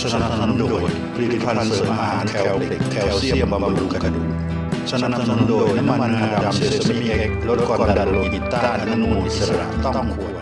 สนับสนุนโดยผลิตภัณฑ์เสริมอาหารแคลเล็กแคลเซียมบำรุงกระดูกสนับสนุนโดยน้ำมันงาดำเซซามิเอ็กลดความดันโลหิตต้านอนุมูลอิสระต้องควร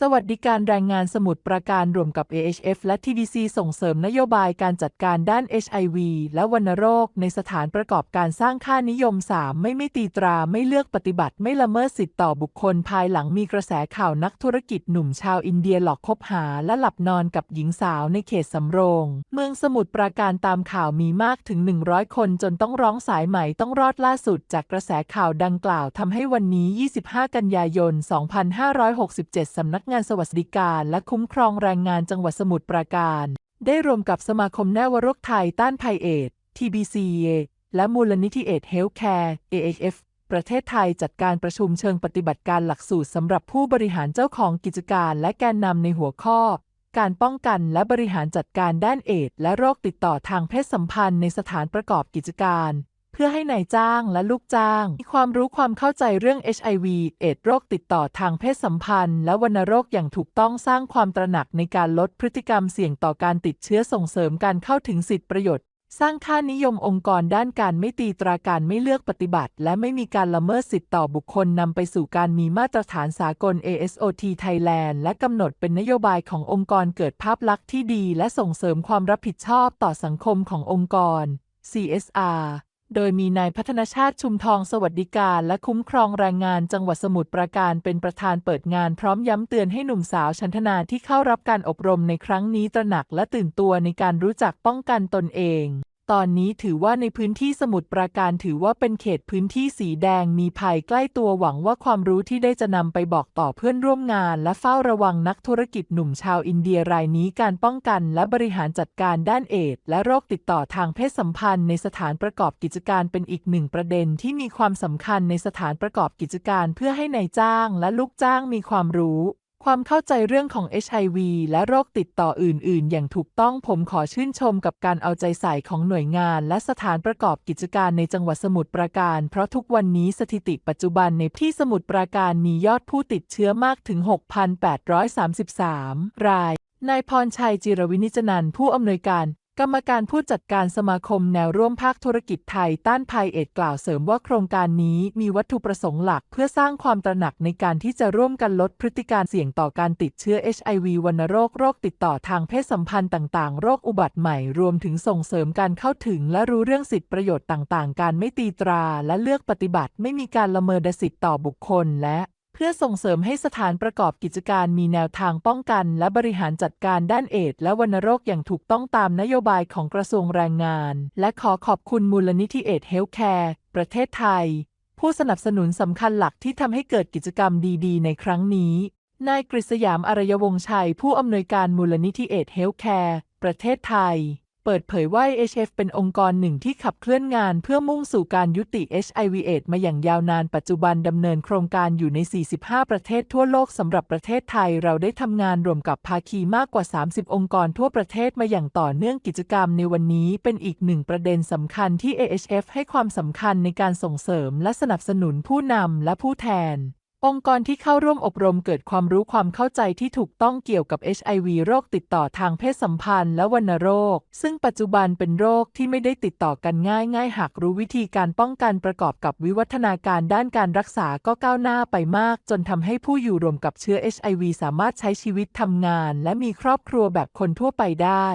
สวัสดิการแรงงานสมุทรปราการรวมกับ AHF และ TDC ส่งเสริมนโยบายการจัดการด้าน HIV และวัณโรค ในสถานประกอบการสร้างค่านิยม 3 ไม่ไม่ตีตราไม่เลือกปฏิบัติไม่ละเมิดสิทธิต่อบุคคลภายหลังมีกระแสข่าวนักธุรกิจหนุ่มชาวอินเดียหลอกคบหาและหลับนอนกับหญิงสาวในเขตสำโรง เมืองสมุทรปราการตามข่าวมีมากถึง 100 คนจนต้องร้องสายใหม่ต้องรอดล่าสุด จากกระแสข่าวดังกล่าวทำให้วันนี้ 25 กันยายน 2567สำนักงานสวัสดิการและคุ้มครองแรงงานจังหวัดสมุทรปราการ ได้รวมกับสมาคมแนวโรคไทยต้านภัยเอดส์ TBCA และมูลนิธิเอดเฮลท์แคร์ AHF ประเทศไทยจัดการประชุมเชิงปฏิบัติการหลักสูตรสำหรับผู้บริหารเจ้าของกิจการและแกนนำในหัวข้อ การป้องกันและบริหารจัดการด้านเอดส์และโรคติดต่อทางเพศสัมพันธ์ในสถานประกอบกิจการ พื่อให้นายจ้างและลูกจ้าง มีความรู้ความเข้าใจเรื่อง HIV เอดโรคติดต่อทางเพศสัมพันธ์ และวัณโรคอย่างถูกต้องสร้างความตระหนักในการลดพฤติกรรมเสี่ยงต่อการติดเชื้อส่งเสริมการเข้าถึงสิทธิประโยชน์ สร้างค่านิยมองค์กรด้านการไม่ตีตราการไม่เลือกปฏิบัติ และไม่มีการละเมิดสิทธิต่อบุคคลนำไปสู่การมีมาตรฐานสากล ASOT Thailand และกำหนดเป็นนโยบายขององค์กรเกิดภาพลักษณ์ที่ดี และส่งเสริมความรับผิดชอบต่อสังคมขององค์กร CSR โดยมีนายพัฒนชาติชุมทองสวัสดิการและคุ้มครองแรงงานจังหวัดสมุทรปราการเป็นประธานเปิดงานพร้อมย้ำเตือนให้หนุ่มสาวชันธนาที่เข้ารับการอบรมในครั้งนี้ตระหนักและตื่นตัวในการรู้จักป้องกันตนเอง ตอนนี้ถือว่าในพื้นที่สมุทรปราการถือว่าเป็นเขตพื้นที่สีแดงมีภัยใกล้ตัวหวังว่าความรู้ที่ได้จะนำไปบอกต่อเพื่อนร่วมงาน และเฝ้าระวังนักธุรกิจหนุ่มชาวอินเดียรายนี้การป้องกันและบริหารจัดการด้านเอดส์และโรคติดต่อทางเพศสัมพันธ์ในสถานประกอบกิจการเป็นอีกหนึ่งประเด็นที่มีความสำคัญในสถานประกอบกิจการเพื่อให้นายจ้างและลูกจ้างมีความรู้ ความเข้าใจเรื่องของ HIV และโรคติดต่ออื่น ๆ อย่างถูกต้องผมขอชื่นชมกับการเอาใจใส่ของหน่วยงาน และสถานประกอบกิจการในจังหวัดสมุทรปราการ เพราะทุกวันนี้สถิติปัจจุบันในที่สมุทรปราการมียอดผู้ติดเชื้อมากถึง 6,833 ราย นายพรชัยจิรวินิจนันท์ผู้อำนวยการ กรรมการผู้จัดการสมาคมแนวร่วมภาคธุรกิจไทยต้านภัยเอดกล่าวเสริมว่าโครงการนี้มีวัตถุประสงค์หลักเพื่อสร้างความตระหนักในการที่จะร่วมกันลดพฤติการเสี่ยงต่อการติดเชื้อ HIV วัณโรคโรคติดต่อทางเพศสัมพันธ์ต่าง ๆ โรคอุบัติใหม่ รวมถึงส่งเสริมการเข้าถึงและรู้เรื่องสิทธิประโยชน์ต่าง ๆ การไม่ตีตราและเลือกปฏิบัติไม่มีการละเมิดสิทธิต่อบุคคลและ เพื่อส่งเสริมให้สถานประกอบกิจการมีแนวทางป้องกัน และบริหารจัดการด้านเอดส์และวัณโรคอย่างถูกต้องตามนโยบายของกระทรวงแรงงาน และขอขอบคุณมูลนิธิเอดเฮลท์แคร์ประเทศไทย ผู้สนับสนุนสำคัญหลักที่ทำให้เกิดกิจกรรมดี ๆ ในครั้งนี้ นายกฤษยามอารยวงศ์ชัย ผู้อำนวยการมูลนิธิเอดเฮลท์แคร์ประเทศไทย เปิดเผยว่า HF เป็นองค์กรหนึ่งที่ขับเคลื่อนงานเพื่อมุ่งสู่การยุติ HIV AIDS มาอย่างยาวนานปัจจุบันดำเนินโครงการอยู่ใน 45 ประเทศทั่วโลกสำหรับประเทศไทย เราได้ทำงานรวมกับภาคีมากกว่า 30 องค์กรทั่วประเทศมาอย่างต่อเนื่องกิจกรรมในวันนี้เป็นอีกหนึ่งประเด็นสำคัญที่ AHF ให้ความสำคัญในการส่งเสริมและสนับสนุนผู้นำและผู้แทน องค์กรที่เข้าร่วมอบรมเกิดความรู้ความเข้าใจที่ถูกต้องเกี่ยวกับ HIV โรคติดต่อทางเพศสัมพันธ์และวัณโรค ซึ่งปัจจุบันเป็นโรคที่ไม่ได้ติดต่อกันง่ายง่ายหากรู้วิธีการป้องกันประกอบกับวิวัฒนาการด้านการรักษาก็ก้าวหน้าไปมาก จนทำให้ผู้อยู่รวมกับเชื้อ HIV สามารถใช้ชีวิตทำงาน และมีครอบครัวแบบคนทั่วไปได้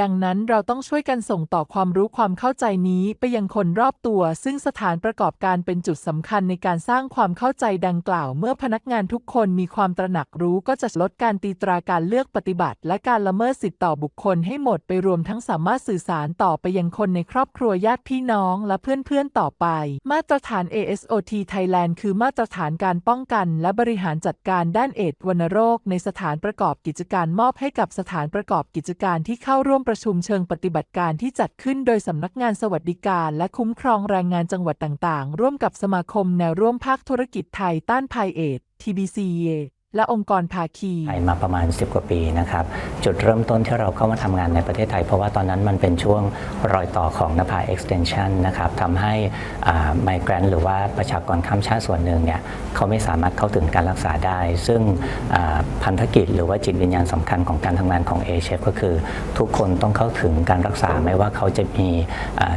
ดังนั้นเราต้องช่วยกันส่งต่อความรู้ความเข้าใจนี้ไปยังคนรอบตัว ซึ่งสถานประกอบการเป็นจุดสำคัญในการสร้างความเข้าใจดังกล่าว เมื่อพนักงานทุกคนมีความตระหนักรู้ก็จะลดการตีตราการเลือกปฏิบัติ และการละเมิดสิทธิต่อบุคคลให้หมดไปรวมทั้งสามารถสื่อสารต่อไปยังคนในครอบครัวญาติพี่น้องและเพื่อนๆต่อไป มาตรฐาน ASOT Thailand คือมาตรฐานการป้องกัน และบริหารจัดการด้านเอดส์วัณโรค ในสถานประกอบกิจการมอบให้กับสถานประกอบกิจการที่เข้าร่วมประชุมเชิงปฏิบัติการที่จัดขึ้นโดยสำนักงานสวัสดิการ และคุ้มครองแรงงานจังหวัดต่างๆ ร่วมกับสมาคมแนวร่วมภาคธุรกิจไทยต้านภัยเอด TBCA และองค์กรภาคีไทยมาประมาณ 10 กว่าปีนะครับจุดเริ่มต้นที่เราเข้ามาทำงานในประเทศไทย เพราะว่าตอนนั้นมันเป็นช่วงรอยต่อของนภา extension นะครับทำให้ไมเกรนหรือว่าประชากรข้ามชาติส่วนหนึ่งเนี่ยเขาไม่สามารถเข้าถึงการรักษาได้ ซึ่งพันธกิจหรือว่าจิตวิญญาณสำคัญของการทำงานของเอเชฟก็คือ ทุกคนต้องเข้าถึงการรักษาไม่ว่าเขาจะมี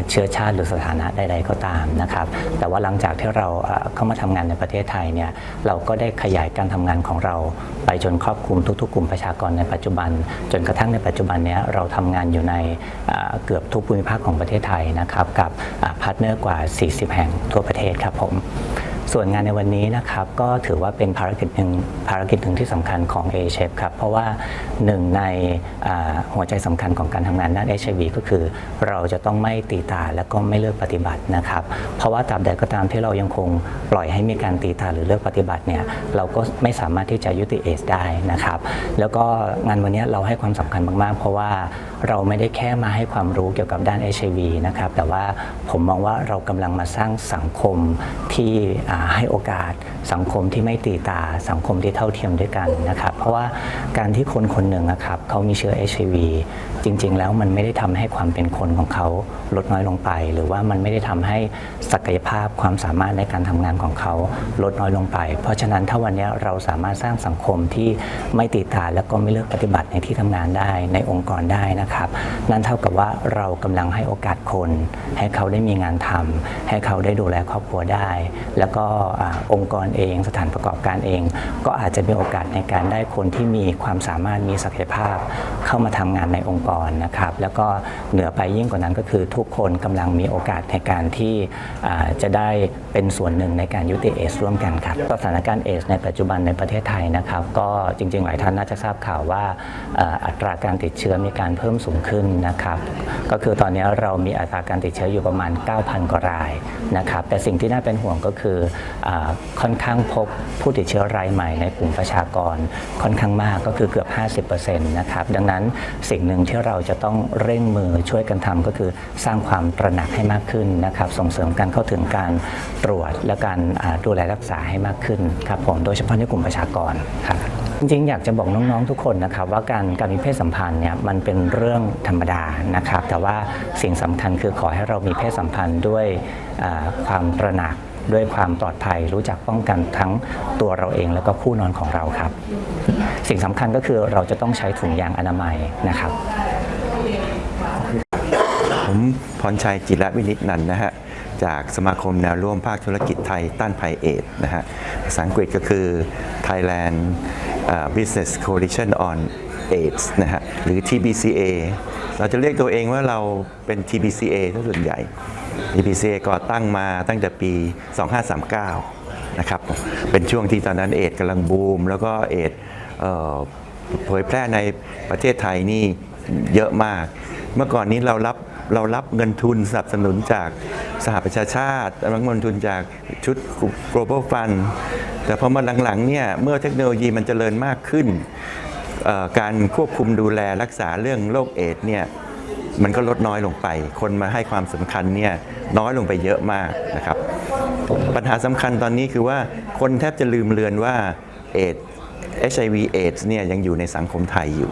เชื้อชาติหรือสถานะใดๆก็ตามนะครับแต่ว่าหลังจากที่เราเข้ามาทำงานในประเทศไทยเนี่ยเราก็ได้ขยายการทำงานของเราไปจนครอบคลุมทุก ๆ กลุ่มประชากรในปัจจุบัน จนกระทั่งในปัจจุบันนี้เราทำงานอยู่ในเกือบทุกภูมิภาคของประเทศไทยนะครับกับพาร์ทเนอร์กว่า 40 แห่งทั่วประเทศครับผม ส่วนงานในวันนี้นะครับก็ถือว่าเป็นภารกิจหนึ่งภารกิจหนึ่งที่สำคัญของ a อเชฟครับ เพราะว่าหนึ่งในหัวใจสำคัญของการทำงานด้าน HIV ก็คือ เราจะต้องไม่ตีตาและก็ไม่เลือกปฏิบัตินะครับ เพราะว่าตราบใดก็ตามที่เรายังคงปล่อยให้มีการตีตาหรือเลือกปฏิบัติเนี่ยเราก็ไม่สามารถที่จะยุติเอสได้นะครับ แล้วก็งานวันนี้เราให้ความสำคัญมากๆ เพราะว่าเราไม่ได้แค่มาให้ความรู้เกี่ยวกับด้าน HIV นะครับแต่ว่าผมมองว่าเรากำลังมาสร้างสังคมที่ให้โอกาสสังคมที่ไม่ตีตาสังคมที่เท่าเทียมด้วยกันนะครับ เพราะว่าการที่คนคนหนึ่งนะครับเขามีเชื้อ HIV จริง ๆ แล้วมันไม่ได้ทำให้ความเป็นคนของเขาลดน้อยลงไป หรือว่ามันไม่ได้ทำให้ศักยภาพความสามารถในการทำงานของเขาลดน้อยลงไป เพราะฉะนั้นถ้าวันนี้เราสามารถสร้างสังคมที่ไม่ตีตาและก็ไม่เลือกปฏิบัติในที่ทำงานได้ในองค์กรได้นะครับ นั่นเท่ากับว่าเรากำลังให้โอกาสคน ให้เขาได้มีงานทำให้เขาได้ดูแลครอบครัวได้ แล้วก็อองค์กรเองสถานประกอบการเอง ก็อาจจะมีโอกาสในการได้คนที่มีความสามารถมีศักยภาพ เข้ามาทำงานในองค์กรนะครับ แล้วก็เหนือไปยิ่งกว่านั้นก็คือทุกคนกำลังมีโอกาสในการที่จะได้เป็นส่วนหนึ่งในการยุติเอสร่วมกันครับสถานการณ์เอสในปัจจุบันในประเทศไทยนะครับ ก็จริง ๆ หลายท่านน่าจะทราบข่าวว่าอัตราการติดเชื้อมีการเพิ่มสูงขึ้นนะครับ ก็คือตอนนี้เรามีอัตราการติดเชื้ออยู่ประมาณ 9,000 กว่ารายนะครับ แต่สิ่งที่น่าเป็นห่วงก็คืออค่อนข้างพบผู้ติดเชื้อรายใหม่ในกลุ่มประชากรค่อนข้างมากก็คือเกือบ 50%นะครับ ดังนั้นสิ่งหนึ่งที่เราจะต้องเร่งมือช่วยกันทำก็คือสร้างความตระหนักให้มากขึ้นนะครับ ส่งเสริมการเข้าถึงการตรวจและการดูแลรักษาให้มากขึ้นครับผมโดยเฉพาะในกลุ่มประชากรครับจริงๆ อยากจะบอกน้องๆทุกคนนะครับว่าการการมีเพศสัมพันธ์เนี่ยมันเป็นเรื่องธรรมดานะครับ แต่ว่าสิ่งสำคัญคือขอให้เรามีเพศสัมพันธ์ด้วยความตระหนักด้วยความปลอดภัยรู้จักป้องกันทั้งตัวเราเองแล้วก็คู่นอนของเราครับ สิ่งสำคัญก็คือเราจะต้องใช้ถุงยางอนามัยนะครับ ผมพรชัยจิระวินิจนันท์นะฮะจากสมาคมแนวร่วมภาคธุรกิจไทยต้านภัยเอดนะฮะภาษาอังกฤษก็คือ Thailand Business Coalition on AIDS นะฮะหรือ TBCA เราจะเรียกตัวเองว่าเราเป็น TBCA ซะส่วนใหญ่ TBCA ก่อตั้งมาตั้งแต่ปี 2539 นะครับ เป็นช่วงที่ตอนนั้นเอดกำลังบูม แล้วก็เอดเผยแพร่ในประเทศไทยนี่เยอะมาก เมื่อก่อนนี้เรารับ เรารับเงินทุนสนับสนุนจากสหประชาชาติรับเงินทุนจากชุด global fund แต่พอมาหลังๆเนี่ยเมื่อเทคโนโลยีมันเจริญมากขึ้น การควบคุมดูแลรักษาเรื่องโรคเอดส์เนี่ยมันก็ลดน้อยลงไป คนมาให้ความสำคัญเนี่ยน้อยลงไปเยอะมากนะครับ ปัญหาสำคัญตอนนี้คือว่าคนแทบจะลืมเลือนว่าเอด HIV AIDS เนี่ยยังอยู่ในสังคมไทยอยู่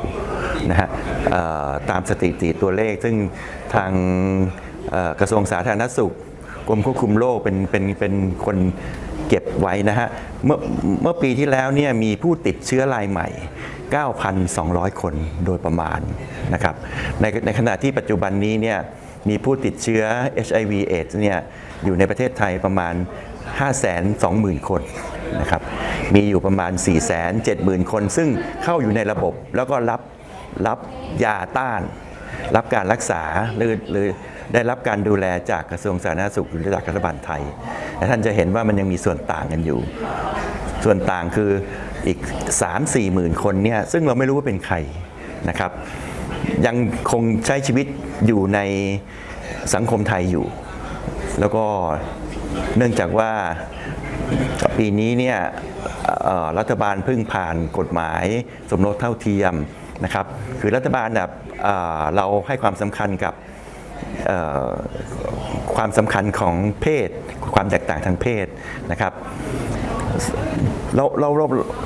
ตามสถิติตัวเลข ซึ่งทางกระทรวงสาธารณสุขกรมควบคุมโรคเป็นเป็นเป็นคนเก็บไว้นะฮะเมื่อเมื่อปีที่แล้วเนี่ยมีผู้ติดเชื้อรายใหม่ 9,200 คนโดยประมาณนะครับในในขณะที่ปัจจุบันนี้เนี่ยมีผู้ติดเชื้อ HIV AIDS เนี่ยอยู่ในประเทศไทยประมาณ 520,000 คนนะครับ มีอยู่ประมาณ 470,000 คน ซึ่งเข้าอยู่ในระบบแล้วก็รับ รับยาต้าน รับการรักษาหรือหรือได้รับการดูแลจากกระทรวงสาธารณสุขหรือจากรัฐบาลไทยและท่านจะเห็นว่ามันยังมีส่วนต่างกันอยู่ ส่วนต่างคืออีก 3 4หมื่นคนเนี่ยซึ่งเราไม่รู้ว่าเป็นใครนะครับ ยังคงใช้ชีวิตอยู่ในสังคมไทยอยู่ แล้วก็เนื่องจากว่าปีนี้เนี่ยรัฐบาลเพิ่งผ่านกฎหมายสมรสเท่าเทียม นะครับคือรัฐบาลแบบเอ่อเราให้ความสำคัญกับความสำคัญของเพศ ความแตกต่างทางเพศนะครับเราเราเรา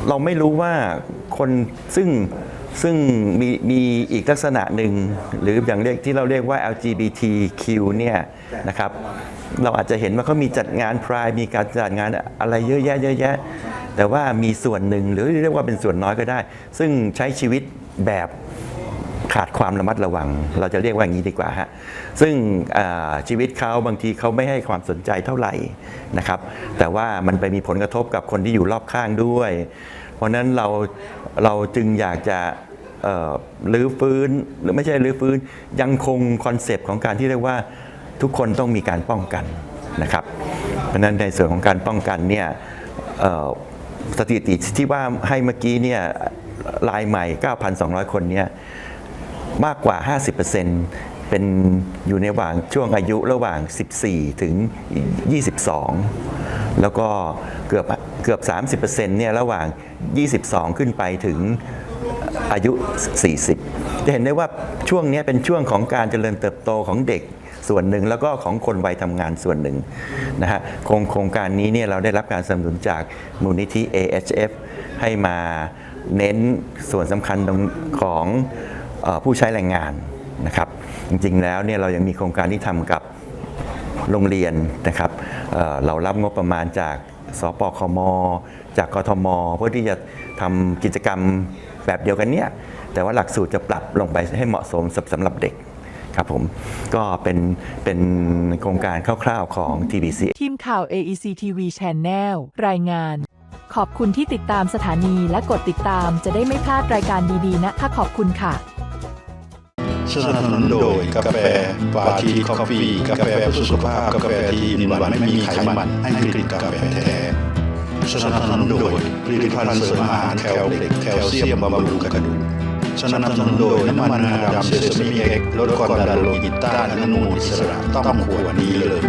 เราไม่รู้ว่าคนซึ่งซึ่งมีมีอีกลักษณะหนึ่งหรืออย่างเรียกที่เราเรียกว่า LGBTQ เนี่ยนะครับเราอาจจะเห็นว่าเขามีจัดงานพรายมีการจัดงานอะไรเยอะแยะเยอะแยะ แต่ว่ามีส่วนหนึ่งหรือเรียกว่าเป็นส่วนน้อยก็ได้ ซึ่งใช้ชีวิต แบบขาดความระมัดระวัง เราจะเรียกว่าอย่างนี้ดีกว่าฮะซึ่งชีวิตเขาบางทีเขาไม่ให้ความสนใจเท่าไหร่นะครับ แต่ว่ามันไปมีผลกระทบกับคนที่อยู่รอบข้างด้วย เพราะนั้นเราเราจึงอยากจะรื้อฟื้นหรือไม่ใช่รื้อฟื้นยังคงคอนเซปต์ของการที่เรียกว่าทุกคนต้องมีการป้องกันนะครับ เพราะนั้นในส่วนของการป้องกันเนี่ยสถิติที่ว่าให้เมื่อกี้เนี่ย รายใหม่ 9,200 คนเนี่ยมากกว่า 50%เป็นอยู่ในระหว่างช่วงอายุระหว่าง 14 ถึง 22 แล้วก็เกือบเกือบ 30%เนี่ยระหว่าง 22 ขึ้นไปถึงอายุ 40 จะเห็นได้ว่าช่วงนี้เป็นช่วงของการเจริญเติบโตของเด็กส่วนหนึ่งแล้วก็ของคนวัยทำงานส่วนหนึ่งนะฮะโครงโครงการนี้เนี่ยเราได้รับการสนับสนุนจากมูลนิธิ AHF ให้มา เน้นส่วนสำคัญตรงของอผู้ใช้แรงงานนะครับ จริงๆแล้วเนี่ยเรายังมีโครงการที่ทำกับโรงเรียนนะครับเเรารับงบประมาณจากสปคม จากกทม เพื่อที่จะทำกิจกรรมแบบเดียวกันเนี่ยแต่ว่าหลักสูตรจะปรับลงไปให้เหมาะสมสำสำหรับเด็กครับผมก็เป็นเป็นโครงการคร่าวๆของ TBC ทีมข่าว AEC TV Channel รายงาน ขอบคุณที่ติดตามสถานีและกดติดตามจะได้ไม่พลาดรายการดีๆ นะคะขอบคุณค่ะ สนับสนุนโดยกาแฟปาทีคอฟฟี่กาแฟเพื่อสุขภาพกาแฟที่มีหวานไม่มีไขมันให้กลิ่นกาแฟแท้สนับสนุนโดยผลิตภัณฑ์เสริมอาหารแคลเล็กแคลเซียมบำรุงกระดูกสนับสนุนโดยน้ำมันงาดำเซซามิเอ็กลดความดันโลหิตต้านอนุมูลอิสระต้องขวดนี้เลย